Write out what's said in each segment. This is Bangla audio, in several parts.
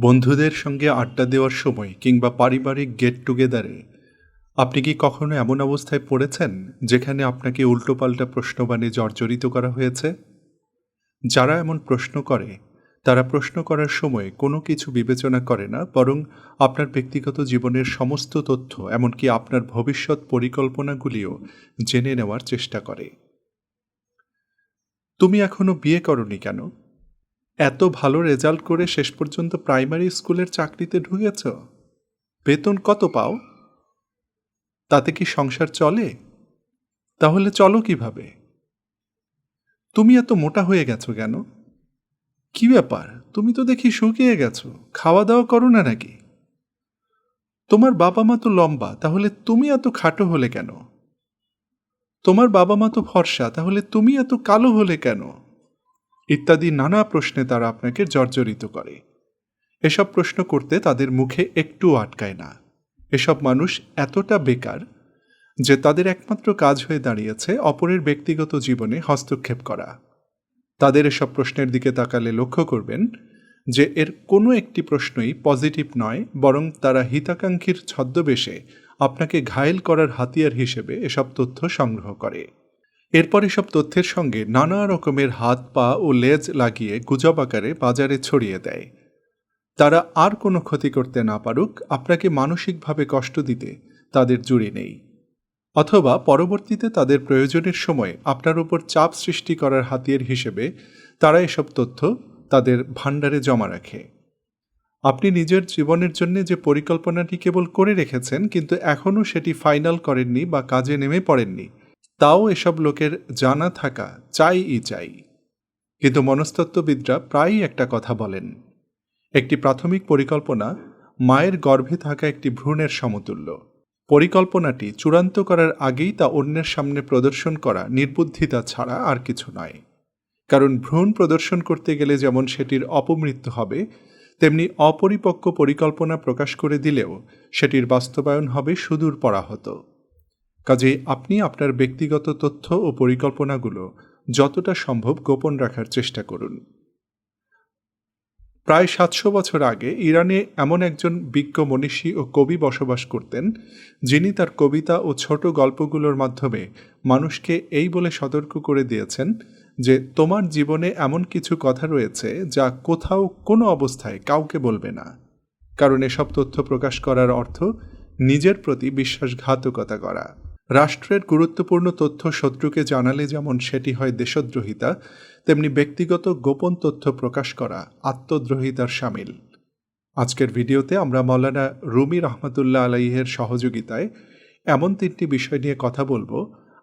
বন্ধুদের সঙ্গে আড্ডা দেওয়ার সময় কিংবা পারিবারিক গেট টুগেদারে আপনি কি কখনো এমন অবস্থায় পড়েছেন যেখানে আপনাকে উল্টোপাল্টা প্রশ্নবাণে জর্জরিত করা হয়েছে? যারা এমন প্রশ্ন করে, তারা প্রশ্ন করার সময় কোনো কিছু বিবেচনা করে না, বরং আপনার ব্যক্তিগত জীবনের সমস্ত তথ্য, এমনকি আপনার ভবিষ্যৎ পরিকল্পনাগুলিও জেনে নেওয়ার চেষ্টা করে। তুমি এখনও বিয়ে করনি কেন? এত ভালো রেজাল্ট করে শেষ পর্যন্ত প্রাইমারি স্কুলের চাকরিতে ঢুকেছ? বেতন কত পাও? তাতে কি সংসার চলে? তাহলে চলো কীভাবে? তুমি এত মোটা হয়ে গেছো কেন? কি ব্যাপার? তুমি তো দেখি শুকিয়ে গেছো। খাওয়া দাওয়া করো না নাকি? তোমার বাবা মা তো লম্বা, তাহলে তুমি এত খাটো হলে কেন? তোমার বাবা মা তো ফর্সা, তাহলে তুমি এত কালো হলে কেন? ইত্যাদি নানা প্রশ্নে তারা আপনাকে জর্জরিত করে। এসব প্রশ্ন করতে তাদের মুখে একটু আটকায় না। এসব মানুষ এতটা বেকার যে তাদের একমাত্র কাজ হয়ে দাঁড়িয়েছে অপরের ব্যক্তিগত জীবনে হস্তক্ষেপ করা। তাদের এসব প্রশ্নের দিকে তাকালে লক্ষ্য করবেন যে এর কোনো একটি প্রশ্নই পজিটিভ নয়, বরং তারা হিতাকাঙ্ক্ষীর ছদ্মবেশে আপনাকে ঘায়েল করার হাতিয়ার হিসেবে এসব তথ্য সংগ্রহ করে। এরপর এসব তথ্যের সঙ্গে নানা রকমের হাত, পা ও লেজ লাগিয়ে গুজব আকারে বাজারে ছড়িয়ে দেয়। তারা আর কোনো ক্ষতি করতে না পারুক, আপনাকে মানসিকভাবে কষ্ট দিতে তাদের জুড়ে নেই। অথবা পরবর্তীতে তাদের প্রয়োজনের সময় আপনার উপর চাপ সৃষ্টি করার হাতিয়ার হিসেবে তারা এসব তথ্য তাদের ভাণ্ডারে জমা রাখে। আপনি নিজের জীবনের জন্য যে পরিকল্পনাটি কেবল করে রেখেছেন, কিন্তু এখনও সেটি ফাইনাল করেননি বা কাজে নেমে পড়েননি তাও এসব লোকের জানা থাকা চাইই চাই। কিন্তু মনস্তত্ত্ববিদরা প্রায়ই একটা কথা বলেন। একটি প্রাথমিক পরিকল্পনা মায়ের গর্ভে থাকা একটি ভ্রূণের সমতুল্য। পরিকল্পনাটি চূড়ান্ত করার আগেই তা অন্যের সামনে প্রদর্শন করা নির্বুদ্ধিতা ছাড়া আর কিছু নয়। কারণ ভ্রূণ প্রদর্শন করতে গেলে যেমন সেটির অপমৃত্যু হবে, তেমনি অপরিপক্ক পরিকল্পনা প্রকাশ করে দিলেও সেটির বাস্তবায়ন হবে সুদূর পরাহত কাজেই আপনি আপনার ব্যক্তিগত তথ্য ও পরিকল্পনাগুলো যতটা সম্ভব গোপন রাখার চেষ্টা করুন। প্রায় সাতশো বছর আগে ইরানে এমন একজন বিজ্ঞ মনীষী ও কবি বসবাস করতেন, যিনি তার কবিতা ও ছোট গল্পগুলোর মাধ্যমে মানুষকে এই বলে সতর্ক করে দিয়েছেন যে, তোমার জীবনে এমন কিছু কথা রয়েছে যা কোথাও কোনো অবস্থায় কাউকে বলবে না। কারণ এসব তথ্য প্রকাশ করার অর্থ নিজের প্রতি বিশ্বাসঘাতকতা করা। রাষ্ট্রের গুরুত্বপূর্ণ তথ্য শত্রুকে জানালে যেমন সেটি হয় দেশদ্রোহিতা, তেমনি ব্যক্তিগত গোপন তথ্য প্রকাশ করা আত্মদ্রোহিতার সামিল। আজকের ভিডিওতে আমরা মৌলানা রুমি রহমতুল্লাহ আলাইহের সহযোগিতায় এমন তিনটি বিষয় নিয়ে কথা বলব,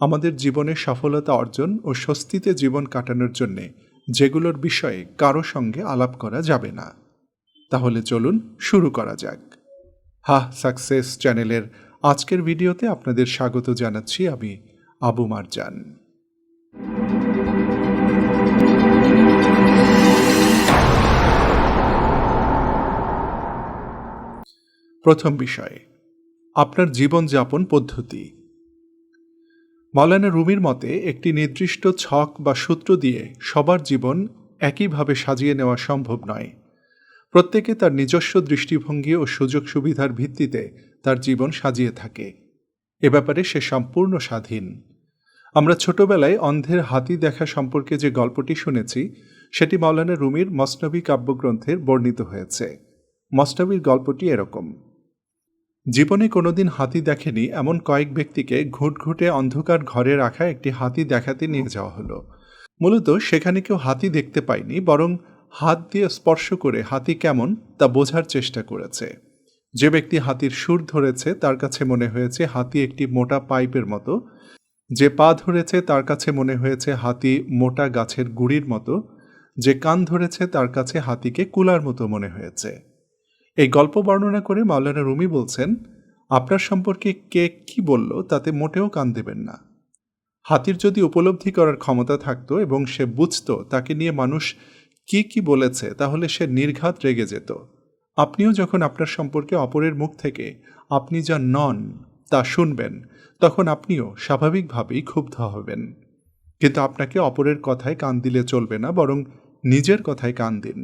আমাদের জীবনে সফলতা অর্জন ও স্বস্তিতে জীবন কাটানোর জন্যে, যেগুলোর বিষয়ে কারও সঙ্গে আলাপ করা যাবে না। তাহলে চলুন শুরু করা যাক। হা সাকসেস চ্যানেলের আজকের ভিডিওতে আপনাদের স্বাগত জানাচ্ছি আমি আবু মারজান। প্রথম বিষয়, আপনার জীবনযাপন পদ্ধতি। মাওলানা রুমির মতে, একটি নির্দিষ্ট ছক বা সূত্র দিয়ে সবার জীবন একইভাবে সাজিয়ে নেওয়া সম্ভব নয়। প্রত্যেকে তার নিজস্ব দৃষ্টিভঙ্গি ও সুযোগ সুবিধার ভিত্তিতে তার জীবন সাজিয়ে থাকে। এ ব্যাপারে সে সম্পূর্ণ স্বাধীন। আমরা ছোটবেলায় অন্ধের হাতি দেখা সম্পর্কে যে গল্পটি শুনেছি, সেটি মাওলানা রুমির মসনবী কাব্যগ্রন্থের বর্ণিত হয়েছে। মসনবীর গল্পটি এরকম। জীবনে কোনোদিন হাতি দেখেনি এমন কয়েক ব্যক্তিকে ঘুটঘুটে অন্ধকার ঘরে রাখা একটি হাতি দেখাতে নিয়ে যাওয়া হলো। মূলত সেখানে কেউ হাতি দেখতে পায়নি, বরং হাত দিয়ে স্পর্শ করে হাতি কেমন তা বোঝার চেষ্টা করেছে। যে ব্যক্তি হাতির সুর ধরেছে, তার কাছে মনে হয়েছে হাতি একটি মোটা পাইপের মতো। যে পা ধরেছে, তার কাছে মনে হয়েছে হাতি মোটা গাছের গুড়ির মতো। যে কান ধরেছে, তার কাছে হাতিকে কুলার মতো মনে হয়েছে। এই গল্প বর্ণনা করে মাওলানা রুমি বলছেন, আপনার সম্পর্কে কে কি বলল, তাতে মোটেও কান দেবেন না। হাতির যদি উপলব্ধি করার ক্ষমতা থাকতো এবং সে বুঝত, তাকে নিয়ে মানুষ কি কি বলেছে, তাহলে সে নির্ঘাত রেগে যেত। আপনিও যখন আপনার সম্পর্কে অপরের মুখ থেকে আপনি যা নন তা শুনবেন, তখন আপনিও স্বাভাবিকভাবেই ক্ষুব্ধ হবেন। কিন্তু আপনাকে অপরের কথায় কান দিলে চলবে না, বরং নিজের কথায় কান দিন।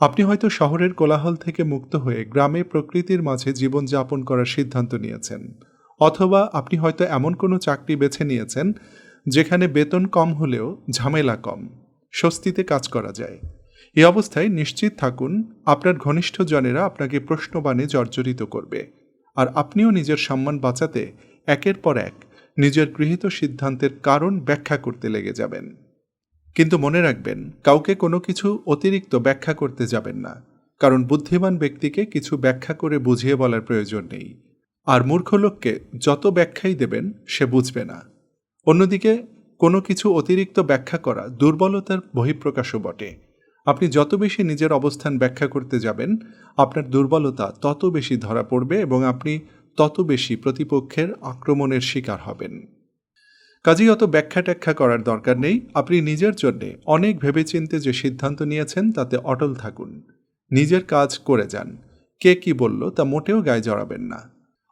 আপনি হয়তো শহরের কোলাহল থেকে মুক্ত হয়ে গ্রামে প্রকৃতির মাঝে জীবনযাপন করার সিদ্ধান্ত নিয়েছেন, অথবা আপনি হয়তো এমন কোনো চাকরি বেছে নিয়েছেন, যেখানে বেতন কম হলেও ঝামেলা কম, স্বস্তিতে কাজ করা যায়। এই অবস্থায় নিশ্চিত থাকুন, আপনার ঘনিষ্ঠ জনেরা আপনাকে প্রশ্নবাণে জর্জরিত করবে। আর আপনিও নিজের সম্মান বাঁচাতে একের পর এক নিজের গৃহীত সিদ্ধান্তের কারণ ব্যাখ্যা করতে লেগে যাবেন। কিন্তু মনে রাখবেন, কাউকে কোনো কিছু অতিরিক্ত ব্যাখ্যা করতে যাবেন না। কারণ বুদ্ধিমান ব্যক্তিকে কিছু ব্যাখ্যা করে বুঝিয়ে বলার প্রয়োজন নেই। আর মূর্খ লোককে যত ব্যাখ্যাই দেবেন, সে বুঝবে না। অন্যদিকে, কোনো কিছু অতিরিক্ত ব্যাখ্যা করা দুর্বলতার বহিঃপ্রকাশও বটে। আপনি যত বেশি নিজের অবস্থান ব্যাখ্যা করতে যাবেন, আপনার দুর্বলতা তত বেশি ধরা পড়বে এবং আপনি তত বেশি প্রতিপক্ষের আক্রমণের শিকার হবেন। কাজেই অত ব্যাখ্যা ট্যাখ্যা করার দরকার নেই। আপনি নিজের জন্যে অনেক ভেবেচিন্তে যে সিদ্ধান্ত নিয়েছেন, তাতে অটল থাকুন। নিজের কাজ করে যান। কে কি বলল তা মোটেও গায়ে জড়াবেন না।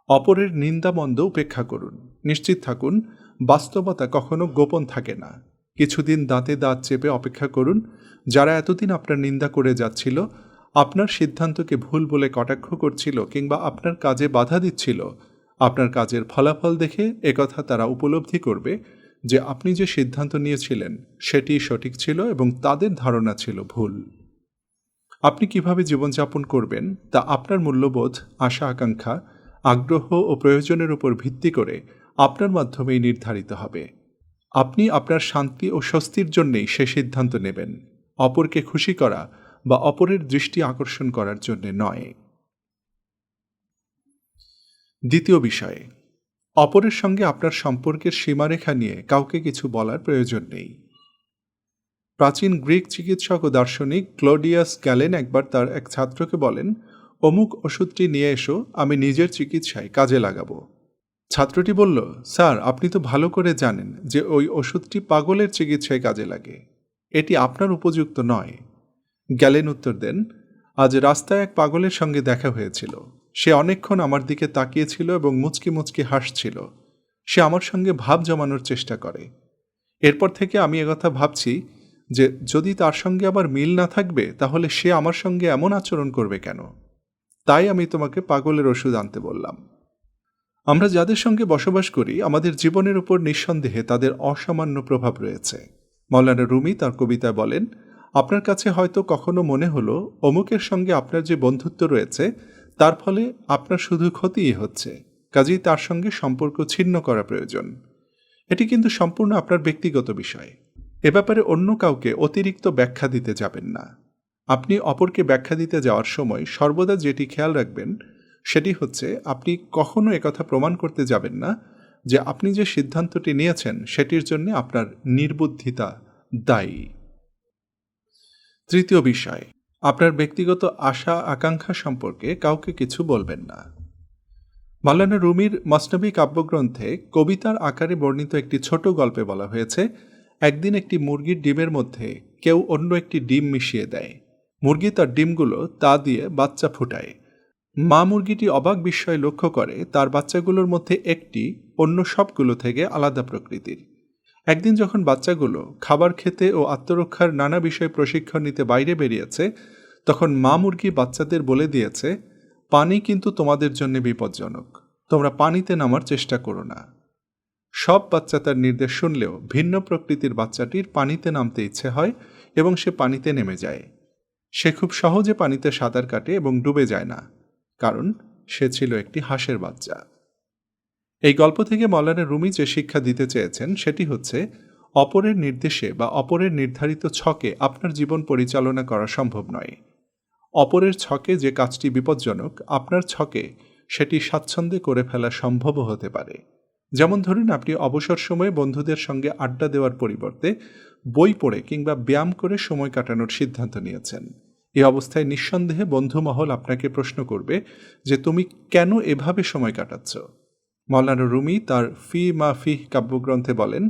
অপরের নিন্দামন্দ উপেক্ষা করুন। নিশ্চিত থাকুন, বাস্তবতা কখনো গোপন থাকে না। কিছুদিন দাঁতে দাঁত চেপে অপেক্ষা করুন। যারা এতদিন আপনার নিন্দা করে যাচ্ছিল, আপনার সিদ্ধান্তকে ভুল বলে কটাক্ষ করছিল কিংবা আপনার কাজে বাধা দিচ্ছিল, আপনার কাজের ফলাফল দেখে একথা তারা উপলব্ধি করবে যে আপনি যে সিদ্ধান্ত নিয়েছিলেন, সেটি সঠিক ছিল এবং তাদের ধারণা ছিল ভুল। আপনি কীভাবে জীবনযাপন করবেন তা আপনার মূল্যবোধ, আশা, আকাঙ্ক্ষা, আগ্রহ ও প্রয়োজনের উপর ভিত্তি করে আপনার মাধ্যমেই নির্ধারিত হবে। আপনি আপনার শান্তি ও স্বস্তির জন্যেই সে সিদ্ধান্ত নেবেন। অপরকে খুশি করা বা অপরের দৃষ্টি আকর্ষণ করার জন্য নয়। দ্বিতীয় বিষয়ে, অপরের সঙ্গে আপনার সম্পর্কের সীমারেখা নিয়ে কাউকে কিছু বলার প্রয়োজন নেই। প্রাচীন গ্রিক চিকিৎসক ও দার্শনিক ক্লোডিয়াস গ্যালেন একবার তার এক ছাত্রকে বলেন, অমুক ওষুধটি নিয়ে এসো, আমি নিজের চিকিৎসায় কাজে লাগাবো। ছাত্রটি বলল, স্যার, আপনি তো ভালো করে জানেন যে ওই ওষুধটি পাগলের চিকিৎসায় কাজে লাগে। এটি আপনার উপযুক্ত নয়। গ্যালেন উত্তর দেন, আজ রাস্তায় এক পাগলের সঙ্গে দেখা হয়েছিল। সে অনেকক্ষণ আমার দিকে তাকিয়েছিল এবং মুচকি মুচকি হাসছিল। সে আমার সঙ্গে ভাব জমানোর চেষ্টা করে। এরপর থেকে আমি একথা ভাবছি যে, যদি তার সঙ্গে আবার মিল না থাকবে, তাহলে সে আমার সঙ্গে এমন আচরণ করবে কেন? তাই আমি তোমাকে পাগলের ওষুধ আনতে বললাম। আমরা যাদের সঙ্গে বসবাস করি, আমাদের জীবনের উপর নিঃসন্দেহে তাদের অসামান্য প্রভাব রয়েছে। মৌলানা রুমি তার কবিতায় বলেন, আপনার কাছে হয়তো কখনো মনে হলো, অমুকের সঙ্গে আপনার যে বন্ধুত্ব রয়েছে, তার ফলে আপনার শুধু ক্ষতিই হচ্ছে। কাজেই তার সঙ্গে সম্পর্ক ছিন্ন করা প্রয়োজন। এটি কিন্তু সম্পূর্ণ আপনার ব্যক্তিগত বিষয়। এ ব্যাপারে অন্য কাউকে অতিরিক্ত ব্যাখ্যা দিতে যাবেন না। আপনি অপরকে ব্যাখ্যা দিতে যাওয়ার সময় সর্বদা যেটি খেয়াল রাখবেন সেটি হচ্ছে, আপনি কখনো একথা প্রমাণ করতে যাবেন না যে আপনি যে সিদ্ধান্তটি নিয়েছেন, সেটির জন্য আপনার নির্বুদ্ধিতা দায়ী। তৃতীয় বিষয়, আপনার ব্যক্তিগত আশা আকাঙ্ক্ষা সম্পর্কে কাউকে কিছু বলবেন না। মালানা রুমির মসনবী কাব্যগ্রন্থে কবিতার আকারে বর্ণিত একটি ছোট গল্পে বলা হয়েছে, একদিন একটি মুরগির ডিমের মধ্যে কেউ অন্য একটি ডিম মিশিয়ে দেয়। মুরগি তার ডিমগুলো তা দিয়ে বাচ্চা ফুটায়। মা মুরগিটি অবাক বিস্ময় লক্ষ্য করে, তার বাচ্চাগুলোর মধ্যে একটি অন্য সবগুলো থেকে আলাদা প্রকৃতির। একদিন যখন বাচ্চাগুলো খাবার খেতে ও আত্মরক্ষার নানা বিষয়ে প্রশিক্ষণ নিতে বাইরে বেরিয়েছে, তখন মা মুরগি বাচ্চাদের বলে দিয়েছে, পানি কিন্তু তোমাদের জন্য বিপজ্জনক। তোমরা পানিতে নামার চেষ্টা করো না। সব বাচ্চা তার নির্দেশ শুনলেও ভিন্ন প্রকৃতির বাচ্চাটির পানিতে নামতে ইচ্ছে হয় এবং সে পানিতে নেমে যায়। সে খুব সহজে পানিতে সাঁতার কাটে এবং ডুবে যায় না। কারণ সে ছিল একটি হাঁসের বাচ্চা। এই গল্প থেকে মৌলানা রুমি যে শিক্ষা দিতে চেয়েছেন, সেটি হচ্ছে, অপরের নির্দেশে বা অপরের নির্ধারিত ছকে আপনার জীবন পরিচালনা করা সম্ভব নয়। অপরের ছকে যে কাজটি বিপজ্জনক, আপনার ছকে সেটি স্বাচ্ছন্দ্যে করে ফেলা সম্ভবও হতে পারে। যেমন ধরুন, আপনি অবসর সময়ে বন্ধুদের সঙ্গে আড্ডা দেওয়ার পরিবর্তে বই পড়ে কিংবা ব্যায়াম করে সময় কাটানোর সিদ্ধান্ত নিয়েছেন। এ অবস্থায় নিঃসন্দেহে বন্ধুমহল আপনাকে প্রশ্ন করবে যে তুমি কেন এভাবে সময় কাটাচ্ছ? মৌলানা রুমি তার ফি মা ফি কাব্যগ্রন্থে বলেন,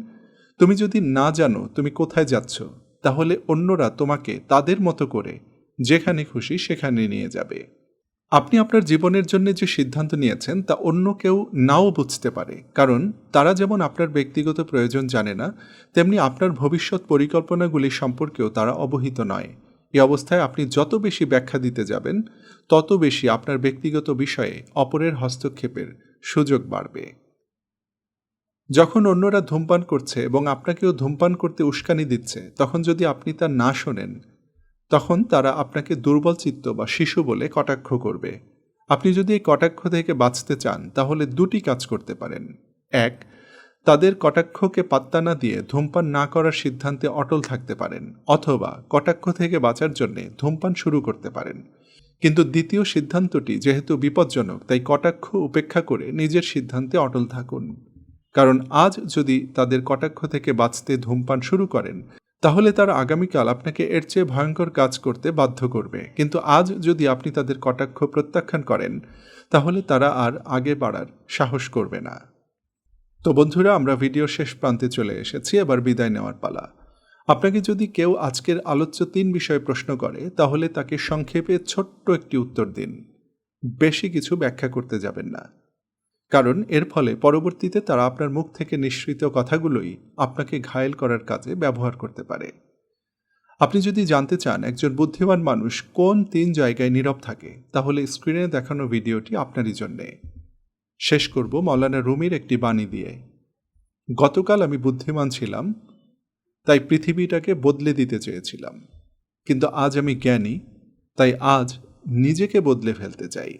তুমি যদি না জানো তুমি কোথায় যাচ্ছ, তাহলে অন্যরা তোমাকে তাদের মতো করে যেখানে খুশি সেখানে নিয়ে যাবে। আপনি আপনার জীবনের জন্য যে সিদ্ধান্ত নিয়েছেন তা অন্য কেউ নাও বুঝতে পারে, কারণ তারা যেমন আপনার ব্যক্তিগত প্রয়োজন জানে না, তেমনি আপনার ভবিষ্যৎ পরিকল্পনাগুলি সম্পর্কেও তারা অবহিত নয়। এই অবস্থায় আপনি যত বেশি ব্যাখ্যা দিতে যাবেন, তত বেশি আপনার ব্যক্তিগত বিষয়ে অপরের হস্তক্ষেপের সুযোগ বাড়বে। যখন অন্যরা ধূমপান করছে এবং আপনাকেও ধূমপান করতে উস্কানি দিচ্ছে, তখন যদি আপনি তা না শোনেন, তখন তারা আপনাকে দুর্বল চিত্ত বা শিশু বলে কটাক্ষ করবে। আপনি যদি এই কটাক্ষ থেকে বাঁচতে চান, তাহলে দুটি কাজ করতে পারেন। এক তাদের কটাক্ষকে পাত্তা না দিয়ে ধূমপান না করার সিদ্ধান্তে অটল থাকতে পারেন, অথবা কটাক্ষ থেকে বাঁচার জন্য ধূমপান শুরু করতে পারেন। কিন্তু দ্বিতীয় সিদ্ধান্তটি যেহেতু বিপজ্জনক, তাই কটাক্ষ উপেক্ষা করে নিজের সিদ্ধান্তে অটল থাকুন। কারণ আজ যদি তাদের কটাক্ষ থেকে বাঁচতে ধূমপান শুরু করেন, তাহলে তারা আগামীকাল আপনাকে এর চেয়ে ভয়ঙ্কর কাজ করতে বাধ্য করবে। কিন্তু আজ যদি আপনি তাদের কটাক্ষ প্রত্যাখ্যান করেন, তাহলে তারা আর আগে বাড়ার সাহস করবে না। তো বন্ধুরা, আমরা ভিডিওর শেষ প্রান্তে চলে এসেছি, এবার বিদায় নেওয়ার পালা। আপনাকে যদি কেউ আজকের আলোচ্য তিন বিষয়ে প্রশ্ন করে, তাহলে তাকে সংক্ষেপে ছোট্ট একটি উত্তর দিন। বেশি কিছু ব্যাখ্যা করতে যাবেন না। কারণ এর ফলে পরবর্তীতে তারা আপনার মুখ থেকে নিঃসৃত কথাগুলোই আপনাকে ঘায়েল করার কাজে ব্যবহার করতে পারে। আপনি যদি জানতে চান একজন বুদ্ধিমান মানুষ কোন তিন জায়গায় নীরব থাকে, তাহলে স্ক্রিনে দেখানো ভিডিওটি আপনারই জন্যে। শেষ করব মৌলানা রুমির একটি বাণী দিয়ে। গতকাল আমি বুদ্ধিমান ছিলাম, তাই পৃথিবীটাকে বদলে দিতে চেয়েছিলাম। কিন্তু আজ আমি জ্ঞানী, তাই আজ নিজেকে বদলে ফেলতে চাই।